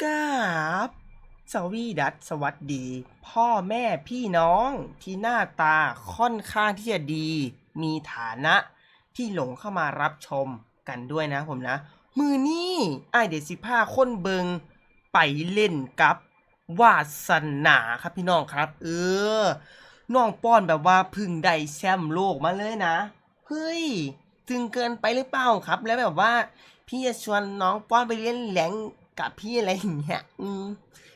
กราบสวีดัสสวัสดี พ่อแม่พี่น้องที่หน้าตาค่อนข้างที่จะดี มีฐานะที่หลงเข้ามารับชมกันด้วยนะผมนะ มือนี้ไอเดสิผ้าคนเบิงไปเล่นกับวาสนาครับพี่น้องครับ เออ น้องป้อนแบบว่าพึ่งได้แชมป์โลกมาเลยนะ เฮ้ย ถึงเกินไปหรือเปล่าครับ แล้วแบบว่า พี่จะชวนน้องป้อนไปเล่นแหลง กับพี่อะไรอย่างเงี้ยอืม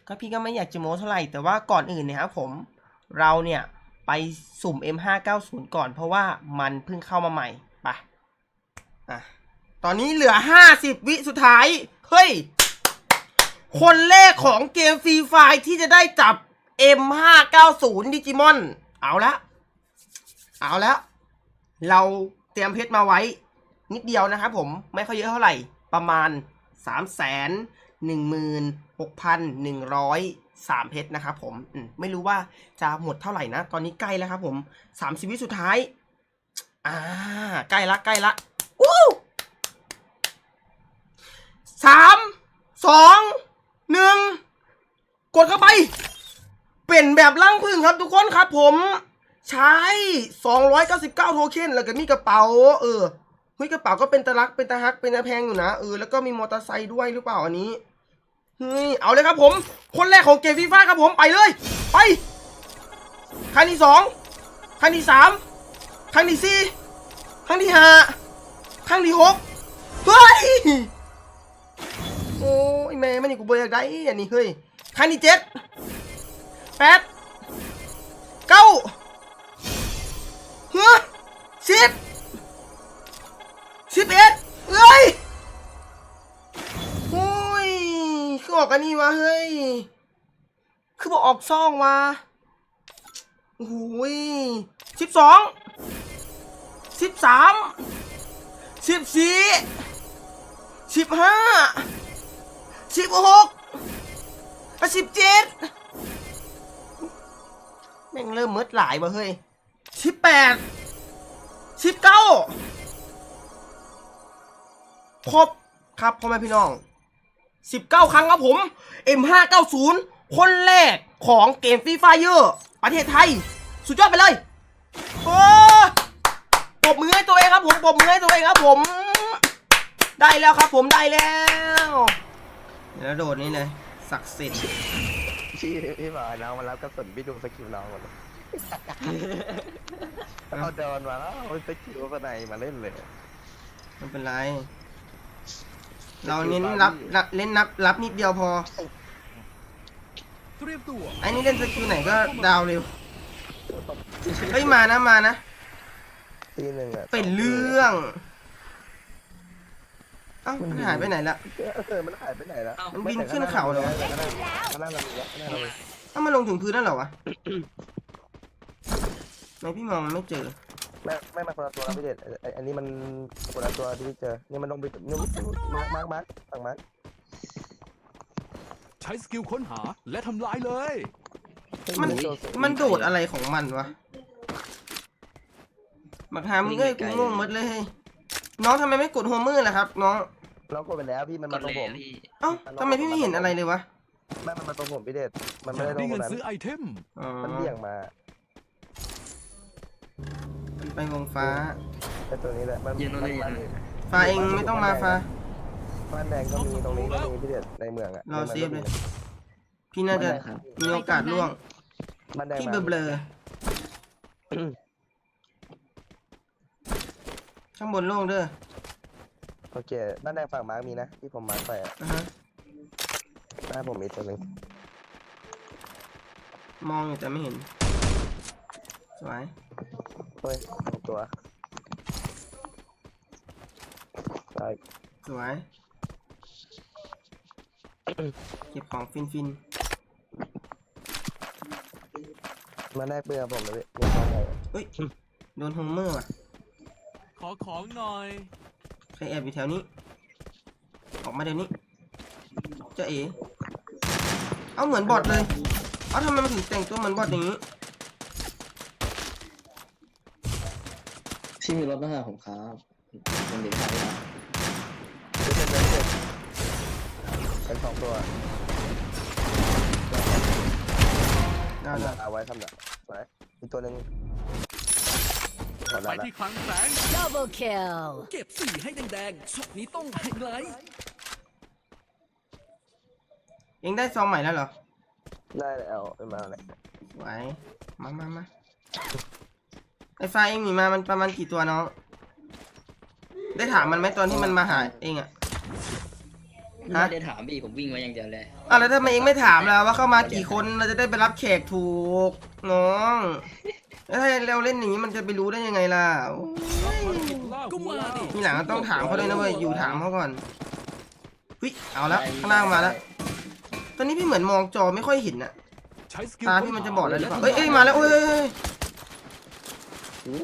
ก็พี่ก็ไม่อยากจะโม้เท่าไหร่ แต่ว่าก่อนอื่นเนี่ยครับผม เราเนี่ยไปสุ่ม M590 ก่อนเพราะว่ามันเพิ่งเข้ามาใหม่ไปอะตอนนี้เหลือ 50 วิสุดท้าย เฮ้ย คนแรกของเกมฟรีไฟที่จะได้จับ M590 ดิจิมอน เอาละ เอาแล้ว เราเตรียมเพชรมาไว้ นิดเดียวนะครับผมไม่ค่อยเยอะเท่าไหร่ ประมาณ3 1 1 6 1 0 3 เพชรนะครับผมมไม่รู้ว่าจะหมดเท่าไหร่นะ ตอนนี้ใกล้แล้วครับผม30วิสุดท้าย อ่า ใกล้ละใกล้ละอู้สามสองหนึ่งกดเข้าไป เป็นแบบล่างพึ่งครับทุกคนครับผม ใช้ 299 โทเค็นแล้วก็มีกระเป๋า เออ เฮ้ยกระเป๋าก็เป็นตะลักเป็นตะฮักเป็นตะแพงอยู่นะเออแล้วก็มีมอเตอร์ไซค์ด้วยหรือเปล่าอันนี้เฮ้ยเอาเลยครับผม คนแรกของเกมฟีฟ่าครับผมไปเลย ไปครั้งที่สองครั้งที่สามครั้งที่สี่ครั้งที่ห้าครั้งที่หกเฮ้ยโอ้ยแม่ไมันนี่กูเบื่อได้อันนี้เฮ้ยครั้งที่เจ็ดแปดเก้าเฮ้ยสิบ สิบเอ็ดเฮ้ยโอ้ยคือออกกันนี่วะเฮ้ย คือบอกออกซ่องวะโอ้ยสิบสองสิบสามสิบสี่สิบห้าสิบหกสิบเจ็ดแม่งเริ่มมืดหลายวะเฮ้ยสิบแปดสิบเก้า ครบครับพ่อแม่พี่น้อง 19 ครั้งครับผม M590 คนแรกของเกมฟรีไฟเยอร์ประเทศไทย สุดยอดไปเลย โอ้ปรบมือให้ตัวเองครับผมปรบมือให้ตัวเองครับผม ได้แล้วครับผมได้แล้วเดี๋ยวโดดนี่เลยศักดิ์สิทธิ์พี่พี่บอกให้น้องมารับกระสุนพี่ดูสกิลน้องก่อนเอาโดนมาแล้วเอาสกิลสไนมาเล่นเลยไม่เป็นไร เราเน้นรับรับเล่นนับรับนิดเดียวพอ เตรียมตัวไอ้นี่เล่นสกิลไหนก็ดาวเร็ว เฮ้ยมานะมานะ ทีหนึ่งอะเป็นเรื่องเอ้ามันหายไปไหนละ เออมันหายไปไหนแล้วมันบินขึ้นเขาเหรอมันนั่งเราอยู่แล้วนั่งเราอยู่เอ้ามันลงถึงพื้นแล้วเหรอวะไม่พี่มองมันไม่เจอ ไม่ไม่มาคนละตัวแล้วพี่เด็ดไอ้อันนี้มันคนละตัวที่พี่เจอนี่มันลงไปนี่มาร์กมาร์กมาร์กฝั่งมาร์กใช้สกิลค้นหาและทำลายเลย มันมันโดดอะไรของมันวะบักฮามึงเอ้ยกูงงหมดเลยเฮ้ยน้องทำไมไม่กดโฮมเมอร์ล่ะครับ น้อง เรากดไปแล้วพี่มันกมาดตรงเลผยมพี่เอ้าทำไมพี่ไม่เห็นอะไรเลยวะไม่มันมาตรงผมพี่เด็ดมันแถไม่ได้มตรมีงคเงินนนั้นซื้อไอเทมอ๋อมันเบี่ยงมามัน ไปวงฟ้า ไอ้ตัวนี้แหละมันยืนตรงนี้มันฟ้าเองไม่ต้องมาฟ้า บ้านแดงก็มีตรงนี้ก็มีพี่เด็ดในเมืองอะรอเซฟเลย พี่น่าจะมีโอกาสล่วง บ้านแดงพี่มาเบลอๆข้างบนโล่งเด้อโอเค บ้านแดงฝั่งมาร์กมีนะที่ผมมาร์กไปอะนะฮะ หน้าผมมีตัวหนึงมองอยู่แต่ไม่เห็น สวยเฮ้ยสองตัวตายสวย เก็บของฟินฟินมาแลกเบอร์ผมเลยพี่มีความไงๆเฮ้ย โดนโฮมเมอร์ว่ะ ขอของหน่อย ใครแอบอยู่แถวนี้ ออกมาเดี๋ยวนี้เจะเอ๋ เอาเหมือนบอทเลย เอาทำไมมันถึงแต่งตัวเหมือนบอทอย่างนี้ พี่มีรถมาหาผมครับมันเด็กครับเจ็บเจ็บเจ็บเป็นสองตัวน่าจะเอาไว้ทำแบบไว้อีกตัวหนึ่งไปที่คลังแสง Double kill. เก็บสี่ให้แดงๆช็อตนี้ต้องไฮไลท์เองได้ซองใหม่แล้วเหรอได้แล้วเอามาเลยไว้มามามา ไอ้ฟ้าเองหนีมามันประมาณกี่ตัวน้อง ได้ถามมันไหมตอนที่มันมาหาเองอะฮะไม่ได้ถามพี่ผมวิ่งมาอย่างเดียวเลยอะแล้วทำไมเองไม่ถามล่ะว่าเข้ามากี่คนเราจะได้ไปรับแขกถูกน้องแล้วถ้าเราเล่นอย่างนี้มันจะไปรู้ได้ยังไงล่ะโอ้ยภารกิจล่าก็หัวมาล้านดิทีหลังก็ต้องถามเขาด้วยนะเว้ยอยู่ถามเขาก่อนเฮ้ยเอาแล้วข้างล่างมาแล้วตอนนี้พี่เหมือนมองจอไม่ค่อยเห็นอะใช้สกิลตาค้พี่นมันหาจะบอดแล้วหรือและเปล่าทำเอ้ยลเอ้ยมาแล้วเอ้ยเอ้ยเอ้ย อู้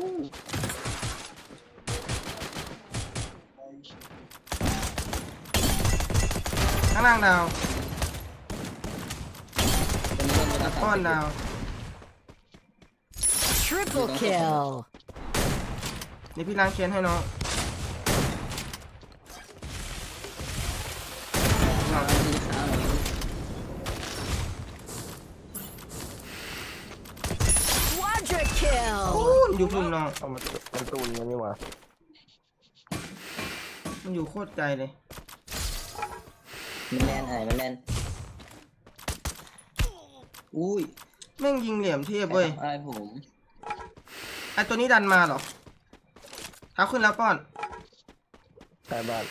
ข้างล่างดาว เป็นเรื่องเวลา ก้อนดาว Triple kill. เดี๋ยวพี่ล้างเคียนให้น้อง อยู่พุ่งน้องเอามันมันตูนมันนี่หว่ามันอยู่โคตรไกลเลย มันแลนไอ้มันแลนอุ้ยแม่งยิงเหลี่ยมเทียบเว้ยไอ้ผมไอตัวนี้ดันมาเหรอเท้าขึ้นแล้วป้อนใต้บ้าน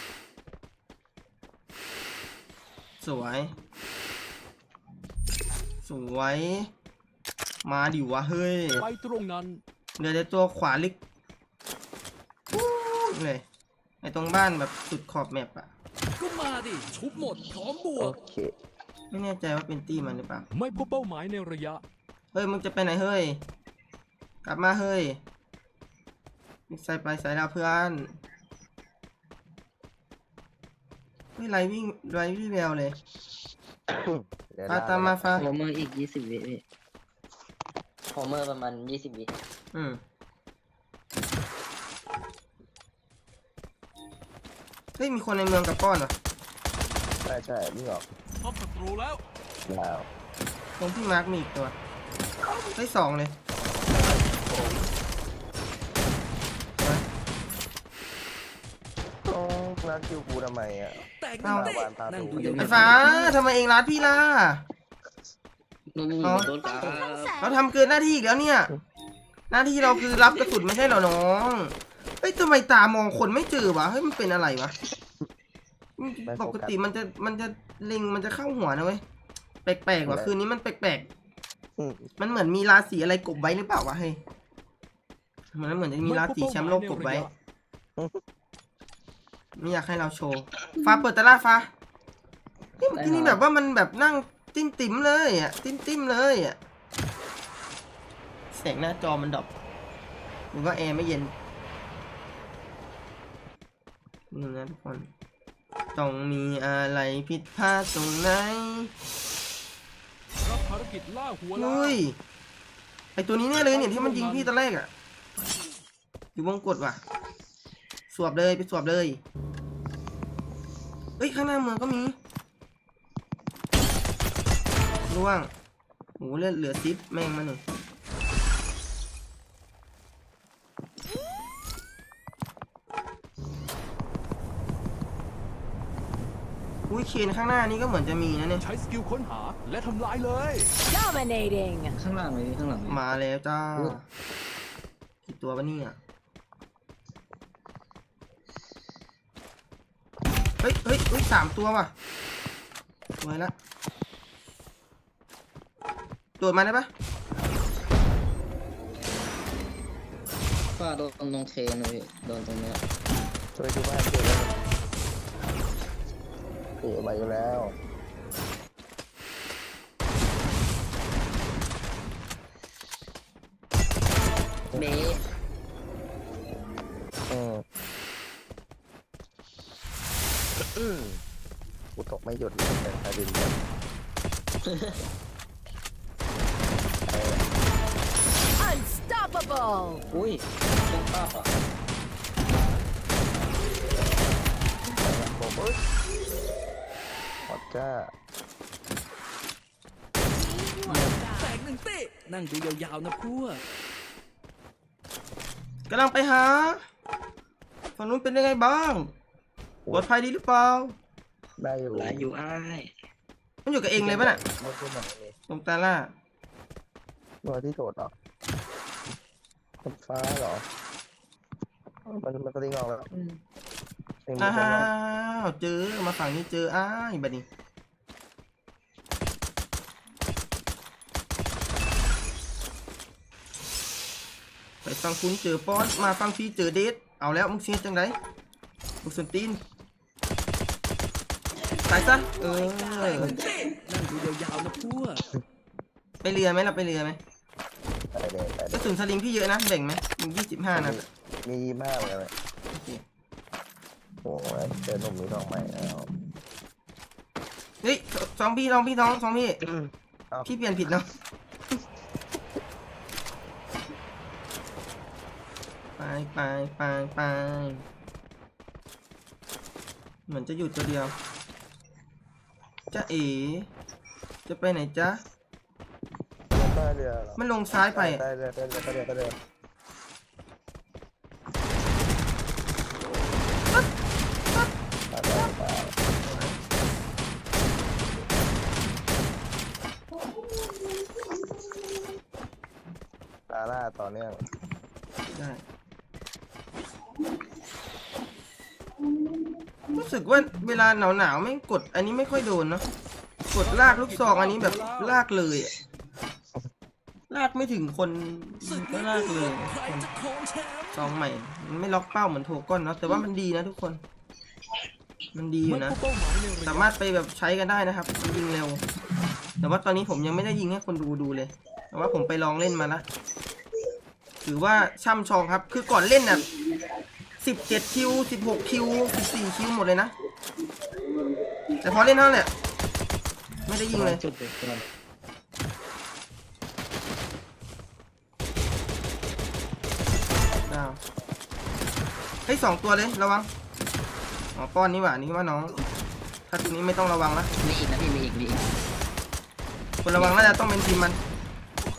สวย สวย มาดิวะเฮ้ย ไปตรงนั้น เดี๋ยวเดี๋ยวตัวขวาลึกอู้เลยไอตรงบ้านแบบสุดขอบแมปอะก็มาดิชุบหมดพร้อมบวโอก เคไม่แน่ใจว่าเป็นตี้มันหรือเปล่า ไม่พบเป้าหมายในระยะ เฮ้ย มึงจะไปไหนเฮ้ย กลับมาเฮ้ยใส่ไปใส่ดาวเพื่อน เฮ้ยไรวิ่งไรวิ่งแววเลย เดี๋ยวฟ้าลตามมาฟ้าโฮเมอร์อีกยี่สิบวิพี่โฮเมอร์ประมาณยี่สิบวิ อืมเฮ้ยมีคนในเมืองกับป้อนเหรอใช่ใช่นี่ออกพบศัตรูแล้วแล้วตรงที่มาร์กมีอีกตัวเฮ้ยสองเลยต้องรักคิวกูทำไมอะแตกเอาเต้นั่งดูไอ้ฟ้าทำไมเองรัดพี่ล่ะนู่นนู่นอ๋อโดนกาเราทำเกินหน้าที่อีกแล้วเนี่ย หน้าที่เราคือรับกระสุนไม่ใช่เหรอน้องเฮ้ยทำไมตามองคนไม่เจอวะเฮ้ยมันเป็นอะไรวะปกติมันจะมันจะลิงมันจะเข้าหัวนะเว้ยแปลกๆว่ะคืนนี้มันแปลกอืมๆมันเหมือนมีราศีอะไรกบไว้หรือเปล่าวะเฮ้ยเหมือนเหมือนจะมีราศีแชมป์โลกกบไว้ไม่อยากให้เราโชว์ฟ้าเปิดตะล่าฟ้าเฮ้ยเมื่อกี้นี่แบบว่ามันแบบนั่งติ้มติมๆเลยอะติ้มติมๆเลยอะ แสงหน้าจอมันดรอปหรือว่าแอร์ไม่เย็นนี่นะทุกคนต้องมีอะไรผิดพลาดตรงไหนรับภารกิจล่าหัวล้าเฮ้ยไอตัวนี้เนี่ยเลยเนี่ยที่มันยิงพี่ตอนแรกอะอยู่วงกดว่ะ สวบเลยไปสวบเลยเฮ้ยข้างหน้าเมืองก็มีล่วงโหเลือดเหลือซิปแม่งมาหนึ่ง เคนข้างหน้านี้ก็เหมือนจะมีนะเนี่ย ใช้สกิลค้นหาและทำลายเลย Dominating. ข้างล่างเลยข้างหลังเลยมาแล้วจ้ากี่ตัววะเนี่ยเฮ้ยเฮ้ยเฮ้ยสามตัวว่ะสวยละโดดมาได้ปะฝ้าโดนตรงเคนเลยโดนตรงเนี้ยช่วยช่วยบ้านช่วยแล้ว เอ๋ไปอยู่แล้วเบะอืมอืมกูตกไม่หยุดเลยแต่ดินเนี่ยเออ Unstoppable. อุ้ยเจ้าป้าอะผมเอ้ยหมด จ้าแตกหนึ่งเต้นั่งดูยาวๆนะพวกกำลังไปหาฝั่งนู้นเป็นยังไงบ้างปลอดภัยดีหรือเปล่าได้อยู่หลายอยู่อ้ายมันอยู่กับเองเลยปะน่ะไม่ขึ้นหนักเลยตรงตาล่าตัวที่โดดเหรอคนฟ้าเหรอ มันมันสลิงออกแล้วสลิงมีอ้าคนออกวเจอมาฝั่งนี้เจออ้ายบัดนี้ ฟังคุณเจอป้อนมาฟังพี่เจอเดทเอาแล้วมึงเสียจังไรมึงสนตีนตายซะเออแตกหนึ่งเต้นั่งดูยาวๆนะพวกไปเรือไหมเราไปเรือไหมไปเลยไปกเลระยสุนสลิงพี่เยอะนะแบ่งไหมมึงยี่สิบห้านะมียี่ห้าเหมือนกันเลยโอเคโอ้ยเจอหนุ่มมือทองใหม่แล้วเฮ้ยสองพี่สองพี่สองสองพี่เอาพี่เปลี่ยนผิดเนาะ ไปไปไปไปเหมือนจะอยู่ตัวเดียวจะเอ๋จะไปไหนจ๊ะใต้เรือเหรอมันลงซ้ายไปอะใต้เรือใต้เรือใต้เรือใต้เรือไปไปไปตาล่าต่อเนื่อง ได้ รู้สึกว่าเวลาหนาวหนาวๆไม่กด อันนี้ไม่ค่อยโดนเนาะกดลากลูกซองอันนี้แบบลากเลยอะลากไม่ถึงคนก็ลากเลยซองใหม่ มันไม่ล็อกเป้าเหมือนโทก้อนเนาะแต่ว่ามันดีนะทุกคน มันดีอยู่นะ สามารถไปแบบใช้กันได้นะครับ ยิงเร็ว แต่ว่าตอนนี้ผมยังไม่ได้ยิงให้คนดูดูเลย แต่ว่าผมไปลองเล่นมาละถือว่าช่ำชองครับ คือก่อนเล่นน่ะ สิบเจ็ดคิวสิบหกคิวสิบสี่คิวหมดเลยนะ แต่พอเล่นเท่านั้นแหละไม่ได้ยิงเลย จุดเด็ดก่อนดาวเฮ้ยสองตัวเลยระวัง อ๋อป้อนนี่หว่านี่ว่าน้อง ถ้าตัวนี้ไม่ต้องระวังละมีอีกนะพี่มีอีกมีอีกคนระวังน่าจะต้องเป็นทีมมัน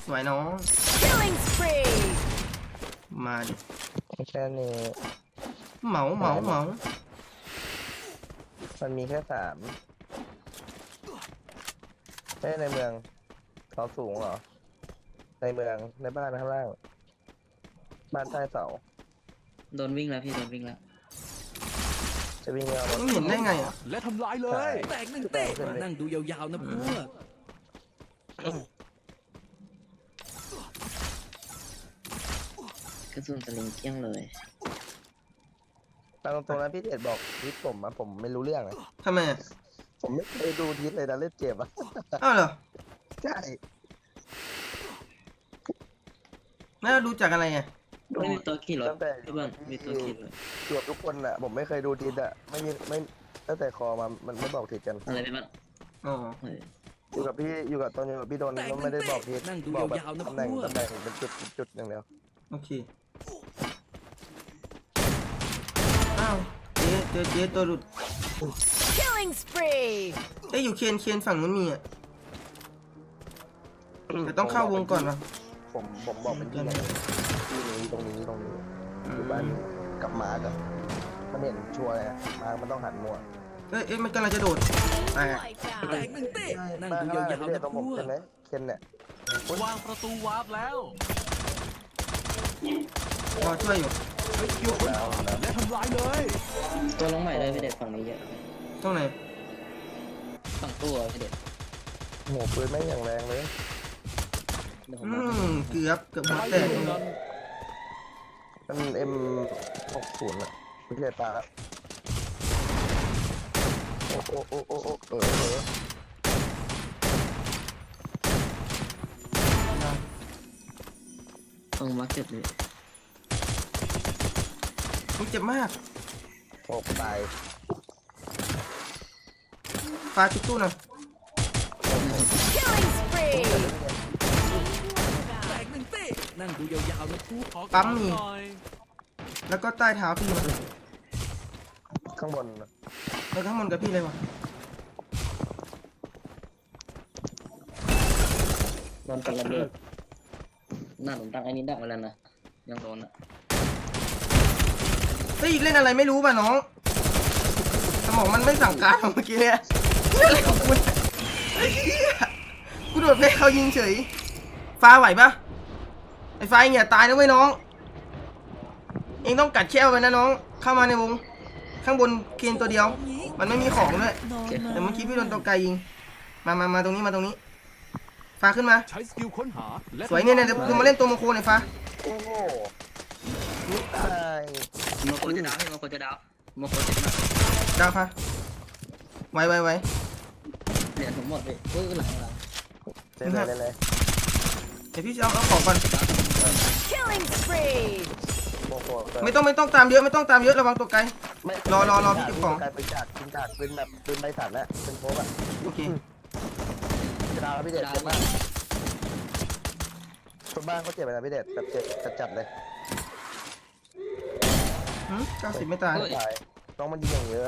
สวยน้อง Killing spree. มาดิ แค่นี้ เหมาเหมาเหมามันมีแค่สามไม่ในเมืองเขาสูงเหรอ ในเมืองในบ้านข้างล่าง บ้านใต้เสา โดนวิ่งแล้วพี่โดนวิ่งแล้ว จะวิ่งเอารถไม่เห็นได้ไงอะและทำลายเลยแตกหนึ่งเต้นั่งดูยาวๆนะพวกกระสุนสลิงเกลี้ยงเลย ตามตรงๆนะพี่เดชบอกทิศผมอะผมไม่รู้เรื่องเลยทำไมอะผมไม่เคยดูทิศเลยนะเล่นเกมอะ อ้าวเหรอใช่แล้วเราดูจากอะไรอะไม่มีตัวขี่รถตั้งแต่ พี่เบิ้ลมีตัวขี่รถเกือบทุกคนอะผมไม่เคยดูทิศอะไม่มีไม่ตั้งแต่คอมามันไม่บอกทิศกันอะไรพี่เบิ้ลอ๋อเฮ้ยอยู่กับพี่อยู่กับตอนอยู่กับพี่โดนก็ไม่ได้บอกทิศนั่งดูบอกแบบยาวๆนะตำแหน่งพวก ตำแหน่งเป็นจุดจุดอย่างเดียวโอเค อ้าวเจ๊เจอเจ๊ตัวหลุด Killing spree. เอ้ยอยู่เคนเคนฝั่งนู้นมีอะแต่ต้องเข้าวงก่อนวะผมผมบอกเป็นที่ไหนที่นี้ตรงนี้ตรงนี้อือยู่มบ้านกับมาร์กอะมันเห็นชัวร์เลยอะมาร์กมันต้องหันมัวเอ้ยเอ้ยมันกำลังจะโดดแตก Like แต that. กหนึ่งเต้นั่งบ้านดูข้างล่างยาวที่ๆเรียนะกตรงพผมวกใช่ไหมเคนเนี่ย วางประตูวาร์ปแล้ว รอช่วยอยู่ แล้วแล้วและทำลายเลย ตัวลงใหม่เลยพี่เด็ดฝั่งนี้เยอะตรงไหนฝั่งตัวพี่เด็ดโหปืนแม่งอย่างแรงเลยเดี๋ยวผมอืมามเกือบเกือบหัวแตกตรงนี้มันเอ็มหกศูนย์อะไม่ใช่ปลาละโอ้โอ้โอ้โอ้โอ้เออเออตรงมาร์กจุดเลย มันเจ็บมากโอ้ตายฟาชุบตู้หน่อย Killing spree. แตกหนึ่งเต้นั่งดูยาวๆนะพวกขอปั๊มมี หน่อยแล้วก็ใต้เท้าพี่มันข้างบนน่ะแล้วข้างบนกับพี่เลยวะโดนกันระเบิดหน้าผมตั้งไอ้นี้ดักมาแล้วนะยังโดนอะเฮ้ยเล่นอะไรไม่รู้ป่ะน้อง สมองมันไม่สั่งการเมื่อกี้เนี่ยเรื่องอะไรของคุณไอ้เหี้ยกูโดดเพลเขายิงเฉย ฟ้าไหวปะไอ้ฟ้าเองอย่าตายนะเว้ยน้อง เองต้องกัดแค่ไว้นะน้อง เข้ามาในวง ข้างบนเกณฑ์ตัวเดียว มันไม่มีของด้วยแต่เมื่อกี้พี่โดนตัวไกลยิง มามามาตรงนี้มาตรงนี้ ฟ้าขึ้นมา สวยเนี่ยเนี่ยเดี๋ยวคือมาเล่นตัวโมโคหน่ยฟ้า โอ้โหนี่ตายโมโคจะดาวพี่โมโคจะดาวโมโคจะมาดาวฟ้าไวไวไวเหรียญผมหมดเลยเฮ้ยหลังหลังเล่นเลยเล่นเลยเดี๋ยวพี่จะเอาเอาของก่อน Killing spree. โมโหไม่ต้องไม่ต้องตามเยอะไม่ต้องตามเยอะระวังตัวไกล ไม่รอรอรอพี่เก็บของ กลายเป็นจากเป็นจากเป็นแบบเป็นใบสันแล้วเป็นโพกอะโอเคจะดาวแล้วพี่เด็ดเจ็บมากคนบ้านเขาเจ็บไปนะพี่เด็ดแบบเจ็บจัดจัดๆเลย เก้าสิบไม่ตายไม่ตายน้องมันยิงอย่างเยอะ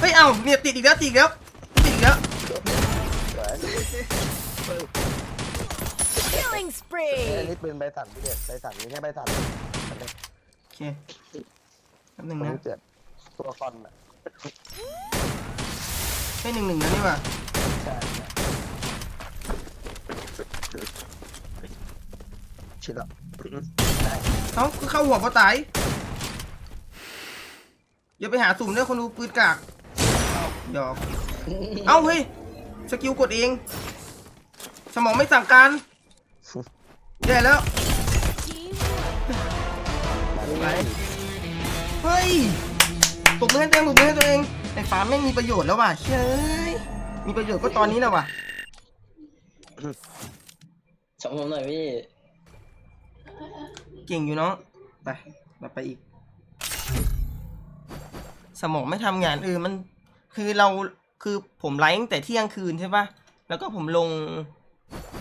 เฮ้ยเอ้าเนี่ยติดอีกแล้วติดอีกแล้วติดอีกแล้ว สวย Killing อัน spree. นี้ปืนใบสันพี่เด็ดใบสันนี่แค่ใบสันอันนี้โอเคแป๊บหนึ่งมันนะเกิดตัวคอนอะให้หนึ่งหนึ่งนะนี่ว่ะใช่ใช่ชิดละเอ้าคือเข้าหัวพอตาย อย่าไปหาสุ่มด้วยคนดูปืนกากหยอกเอ้าเฮ้ยสกิลกดเอง สมองไม่สั่งการแย่แล้วไปเฮ้ยตบมือให้ตัวเองตบมือให้ตัวเองไอ้ฟ้าแม่งมีประโยชน์แล้วว่ะเฮ้ยมีประโยชน์ก็ตอนนี้นะว่ะชมผมหน่อยพี่ เก่งอยู่เนาะไปเราไปอีก สมองไม่ทำงานเออมัน คือเราคือผมไลฟ์ตั้งแต่เที่ยงคืนใช่ปะแล้วก็ผมลง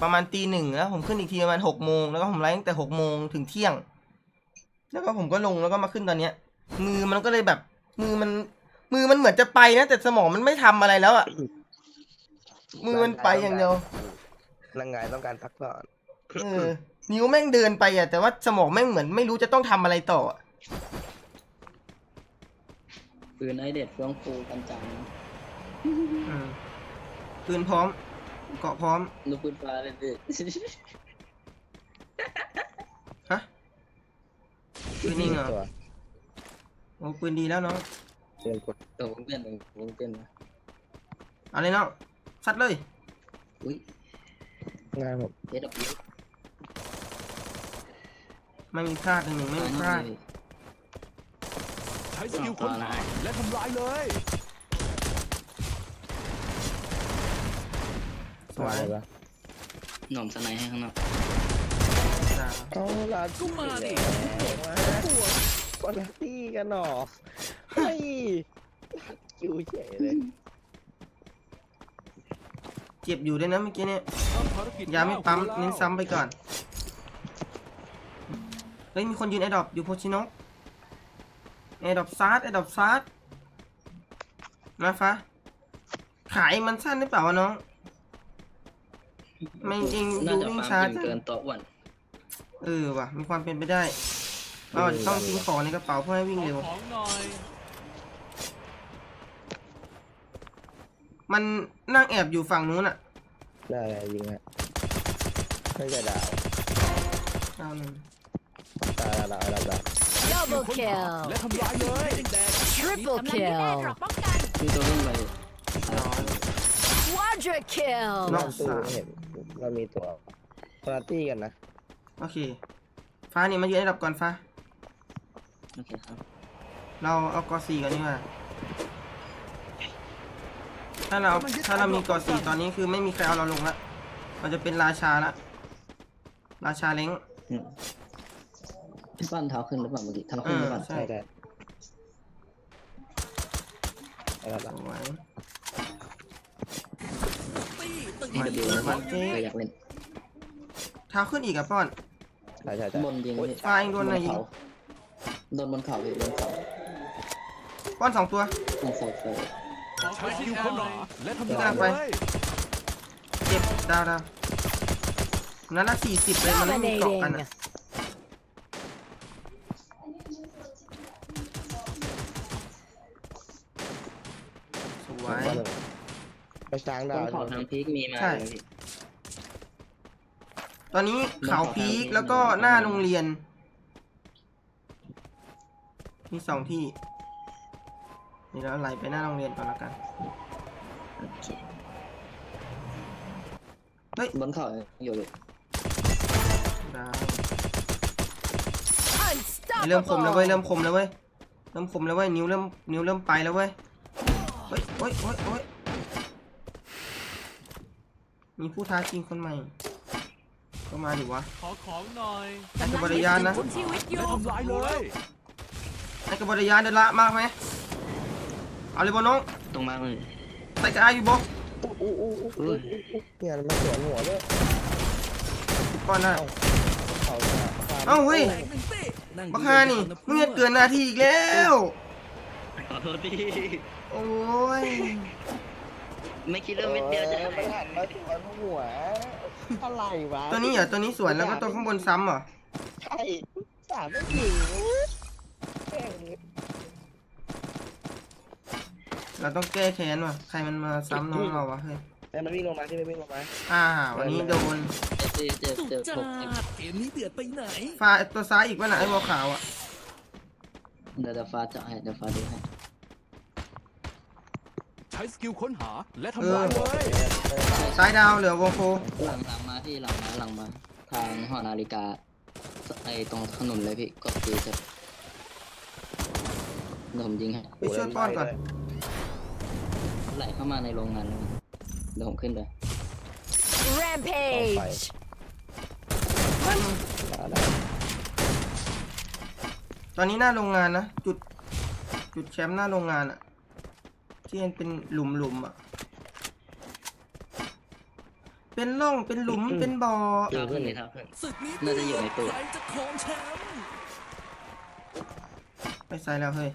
ประมาณตีหนึ่งแล้วผมขึ้นอีกทีประมาณหกโมงแล้วก็ผมไลฟ์ตั้งแต่หกโมงถึงเที่ยง แล้วก็ผมก็ลงแล้วก็มาขึ้นตอนเนี้ย มือมันก็เลยแบบ มือมัน มือมันเหมือนจะไปนะแต่สมองมันไม่ทำอะไรแล้วอะ่ะมือมันไปอย่างเดียวร่างกายต้องการพักผ่อนเออนิ้วแม่งเดินไปอะแต่ว่าสมองแม่งเหมือนไม่รู้จะต้องทำอะไรต่ออะ ปืนไอเด็ดเฟื่องฟูกันจังอืมปืนพร้อม เกาะพร้อม ลูกปืนฟ้าเลยพี่ฮะ ปืนนี่เหรอ ตัวโอ้ปืนดีแล้วเนาะเดินกดเดี๋ยวผมเปลี่ยนหนึ่งผมเปลี่ยนนะเอาเลยเนาะซัดเลย อุ้ยงานผมเอดับยิวไม่มีพลาดหนึ่งหนึ่งไม่มีพลาด ใช้สกิลค้นหาและทำลายเลยสวยอะไรวะหน่อมสไนให้ข้างนอกจ้าเอาล่ะก็มาดิคนละตี้กันหนอเฮ้ยคิวเฉยเลยเจ็บอยู่ด้วยนะเมื่อกี้เนี่ยทำภารกิจยาไม่ปั๊มล่าหัวเน้นซ้ำไปก่อน เฮ้ยมีคนยืนไอดอปอยู่โพชิโนะ ไอดอปซาร์ดไอดอปซาร์ดมาฟ้าขายมันสั้นหรือเปล่าวะน้อง ไม่จริงน่าดูจะวิ่งฟาช้าร์มจนจังเกินตัวอ้วนเออว่ะ มีความเป็นไปได้เราอาจจะต้องทิ้งของในกระเป๋าเพื่อให้วิ่งเร็ว ขอของหน่อยมันนั่งแอบอยู่ฝั่งนู้นอะได้อะไรยิงฮะไม่ใช่ดาวเอาหนึ่งดาวดาวดาวดาว Double ค้นหาและ kill. ทำลายเลย Triple kill. มีตัววิ่งไป Quadra kill. น็อกตู้สามเห็นเรามีตัวคนละตี้กันนะ โอเค ฟ้านี่มายืนไอดอปก่อนฟ้า โอเคครับ เราเอากอสี่ก่อนดีกว่า ถ้าเราถ้าเรามีกอสี่ตอนนี้คือไม่มีใครเอาเราลงละเราจะเป็นราชาละ ราชาเล้งอืม พี่ปั้นเท้าขึ้นหรือเปล่าเมื่อกี้เท้าขึ้นหรือเปล่า ใช่ใช่ได้เอาละสวยที่จะดูนะมันเจ๊เคยอยากเล่นเท้าขึ้นอีกอะป้อน ใช่ใช่ใช่บนยิงพี่ฟ้าเองโดนอะไรยิงโดนบนเขาพี่บนเขาป้อนสองตัวบนเสาไฟใช้สกิลค้นหาและทำพี่ลายกำลังไปเลยเจ็บดาวดาวนัดละสี่สิบเลยมันไม่มีเกาะกันอะ Dominating. สว สอง ย ต่อหนึ่ง ไปช้างบดาวนเขาทางพีกมีมาใช่ไหมพี่ ตอนนี้เขาพีคแล้วก็หน้าโรงเรียน มีสองที่นี่เราไหลไปหน้าโรงเรียนก่อนแล้วกัน โอเคเฮ้ย บนเขาอยู่เลยดาวเริ่มคมแล้ว Unstoppable. เว้ยเริ่มคมแล้วเว้ยเริ่มคมแล้วเว้ยนิ้วเริ่มนิ้วเริ่มไปแล้วเว้ยเฮ้ยเฮ้ยเฮ้ยเฮ้ย มีผู้ท้าชิงคนใหม่ ก็มาดิวะขอของหน่อยให้กับบริยานนะและทำลายเลยให้กับบริยานเดยวละมากไหมเอาเลยบอน้องตรงมากเลยใส่กระอาอยู่บออู้อู้อู้อู้อู้อู้เนี่ยมันสวนหัวด้วยก่อนหน้าเขาเนี่ยเอ้าเฮ้ยแตกหนึ่งเต้นั่งบักฮานี่มึงเงินเกินหน้าที่อีกแล้ว ขอโทษพี่โอ้ย ไม่คิดเรื่องเม็ดเดียวจะไม่หันมาสวนหัวอะไรวะตัวนี้เหรอตัวนี้สวนแล้วก็ตัวข้างบนซ้ำเหรอใช่สามไม่ถึงแม่งเราต้องแก้แค้นว่ะใครมันมาซ้ำน้องเราวะเฮ้ยไอ้มันวิ่งลงมาที่มันวิ่งลงมาอ่า วันนี้โดนเจ็บเจ็บสุดเจ็บจัหกเจ็บดเกมนี้เดือดไปไหนฟ้าตัวซ้ายอีกวะน่ะไอ้วอลขาวอะเดี๋ยวเดี๋ยวฟ้าจะให้เดี๋ยวฟ้าดูให้ ใช้สกิลค้นหาและทำลายเลย ซ้ายดาวเหลือวงโคหลังหลังมาพี่หลังมาหลังมา ทางหอนาฬิกาไอตรงถนนเลยพี่กดตีเสร็จเดี๋ยวผมยิงให้ไปช่วยป้อนก่อนไหลเข้ามาในโรงงานเลยเดี๋ยวผมขึ้นไป Rampage. ตอนนี้หน้าโรงงานนะ จุด จุดแชมป์หน้าโรงงานอะ ที่มันเป็นหลุมหลุมๆอะ เป็นร่องเป็นหลุมเป็นบ่อเท่าขึ้นเลยเท่าขึ้นศึกนี้น่าจะอยู่ในตู้ ใครจะครองแชมป์ไปใส่แล้วเฮ้ย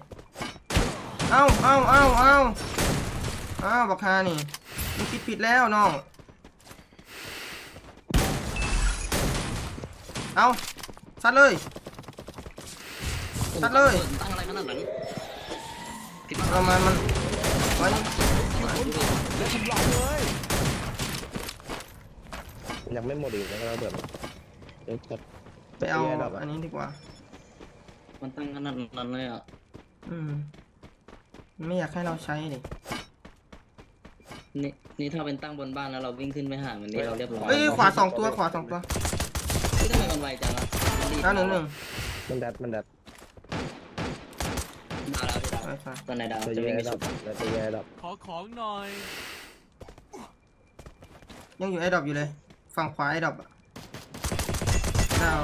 เอ้าเอ้าเอ้าเอ้าเอ้าบักฮานี่มึงคิดผิดแล้วน้อง เอาซัดเลย ตัดเลย ตั้งอะไรขนาดนั้นผิดมากประมาณมัน ยเลยยังไม่หมดอีกแล้วเราเบิดเดี๋ยวจัดไปเอาแย่ดอกอะอันนี้ดีกว่า มันตั้งขนาดนั้นเลยอะ อืม ไม่อยากให้เราใช้เลยนี่นี่ถ้าเป็นตั้งบนบ้านแล้วเราวิ่งขึ้นไปหามันนี่เราเรียบร้อยเอ้ยขวาสองตัวขวาสองตัวที่ทำไมมันไวจังอะมันรีบดาวหนึ่งหนึ่งมันดัดมันดัดดาวแล้วไปไปตอนไหนดาวตัวจะแย่วิ่งไปดัสุบดแล้วตัวแย่ดับขอของหน่อย ยังอยู่ไอ้ดรอปอยู่เลย ฝั่งขวาไอ้ดรอปอะดาว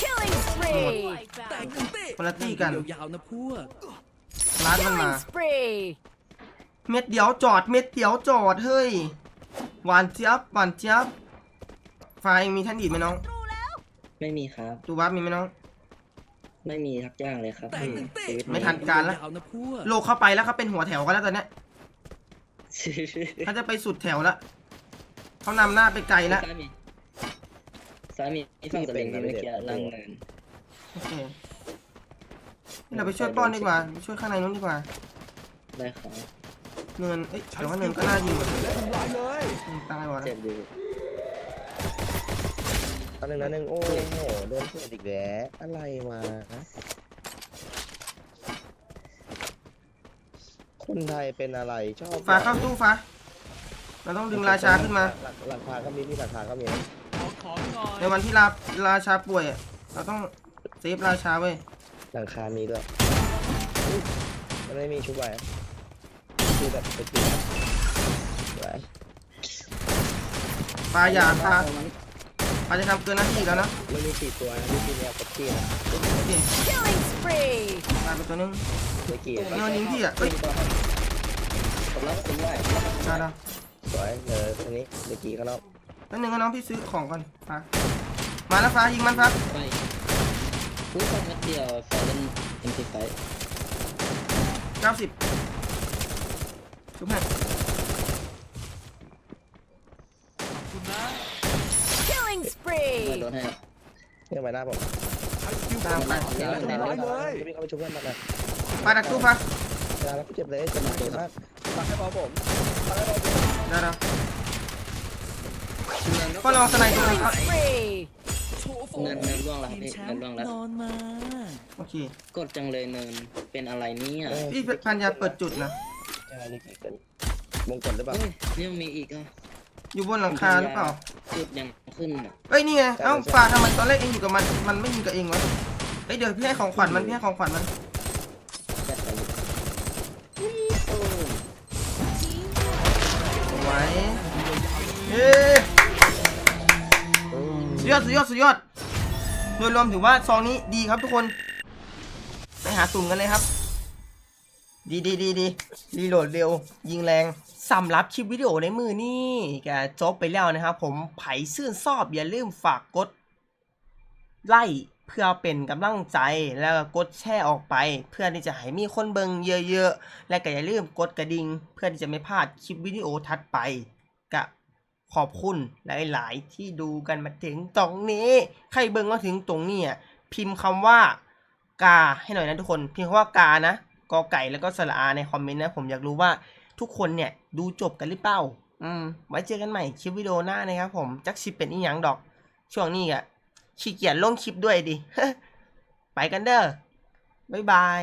Killing spree. แตกหนึ่งเต้คนละตี้กัน ยาวๆนะพวก ร้านมันมา Killing spree. เม็ดเดียวจอดเม็ดเดียวจอดเฮ้ยหวานเจี๊ยบหวานเจี๊ยบไฟมีท่านดีดไหมน้อง ไม่มีครับ ดูบัฟมีไหมน้อง ไม่มีทักอย่างเลยครับแตกหนึ่งเต้ ชีวิตไม่ทัน การละ ยาวๆนะพวกโลกเข้าไปแล้วเขาเป็นหัวแถวกันแล้วตอนเนี้ยเขาจะไปสุดแถวแล้วเขานำหน้าไปไกลแล้วซ้ายมีซ้ายมีที่ฝั่งตะลิงที่เมื่อกี้ล่างเนินโอเคเราไปช่วยป้อนดีกว่าไปช่วยข้างในนู้นดีกว่า ได้ครับเนินเอ้ยแต่ว่าเนินก็น่ายิงว่ะและทำลายเลยอืมตายว่ะเจ็บดี อันหนึ่งอันหนึ่งโอ้โหโดนเพื่อนอีกแล้วอะไรมาคนไทยเป็นอะไรชอบฟ้าเข้าตู้ฟ้าเราต้องดึงราชาขึ้นมา หลักหลักคาก็มีที่หลักคาก็มีนะขอของหน่อยในวันที่ราราชาป่วยอะเราต้องเซฟราชาเว้ยหลังคามีด้วยอุ๊ยมันไม่มีชุบไว้คือแบบไปกินนะไว้ฟ้าอย่าฟ้า ฟ้าจะทำเกินหน้าที่แล้วนะมันมีสี่ตัวนะที่กินเนี่ยกับที่นะโอเค Killing spree. ตายไปตัวนึง เมื่อกี้เนินยิงพี่อะเอ้ย ผมรับผมได้ได้แล้วสวยเอออันนี้เมื่อกี้ข้างนอกแล้วหนึ่งก็น้องพี่ซื้อของก่อนฟ้ามาแล้วฟ้ายิงมันฟ้าไปผู้ฟังนัดเดียวไฟเล่นเอ็มพีไฟเก้าสิบชุบให้ ขอบคุณนะ Killing spree. โดนให้เนี่ยไปหน้าผมตามไปเดี๋ยวทำร้ายเลยพี่เข้าไปชุบเพื่อนมาหน่อยปาดักตู้ฟักเวลาแล้วเจ็บเลยเจ็บมากเจ็บมากปักให้พอผมปักให้พอผมเดี๋ยวๆก็ลองสไนด์ดูนะ Killing ครับ spree. โชว์ฟอร์เนินมเนินร่วงแล้วครับทีมพี่แชเนิมนป์ร่วงแล้ว นอนมาโอเคกดจังเลยเนิน เป็นอะไรเนี่ยพี่พันยาเปิดจุดนะใช่นี่กี่กันมงกลหรือเปล่าเฮ้ยยังมีอีกอะ อยู่บนหลังคาหรือเปล่าจุดยังขึ้นอะเอ้ยนี่ไงเอ้าฟ้าทำไมตอนแรกเองอยู่กับมันมันไม่ยิงกับเองวะเอ้ยเดี๋ยวพี่ให้ของขวัญมันพี่ให้ของขวัญมันจัดไปอยู่ไว้เฮ้ยสุดยอดสุดยอดสุดยอดโดยรวมถือว่าซองนี้ดีครับทุกคน ไปหาสุ่มกันเลยครับ ดีดีดีดีรีโหลดเร็ว ยิงแรงสำหรับคลิปวิดีโอในมือนี่แกจบไปแล้วนะครับผมไผ่ซื่นชอบอย่าลืมฝากกด ไล่เพื่อเป็นกำลังใจแล้วก็กดแชร์ออกไป เพื่อที่จะให้มีคนเบิงเยอะๆ และก็อย่าลืมกดกระดิ่งเพื่อที่จะไม่พลาดคลิปวิดีโอถัดไปกะขอบคุณหลายๆ ที่ดูกันมาถึงตรงนี้ ใครเบิงมาถึงตรงนี้อะพิมพ์คำว่ากาให้หน่อยนะทุกคน พิมพ์คำว่ากานะ กอไก่แล้วก็สระอาในคอมเมนต์นะ ผมอยากรู้ว่าทุกคนเนี่ยดูจบกันหรือเปล่า อืม ไว้เจอกันใหม่คลิปวิดีโอหน้านะครับผม จักชิเป็นอีหยังดอก ช่วงนี้อะขี้เกียจลงคลิปด้วยดิ ไปกันเด้อบ๊ายบาย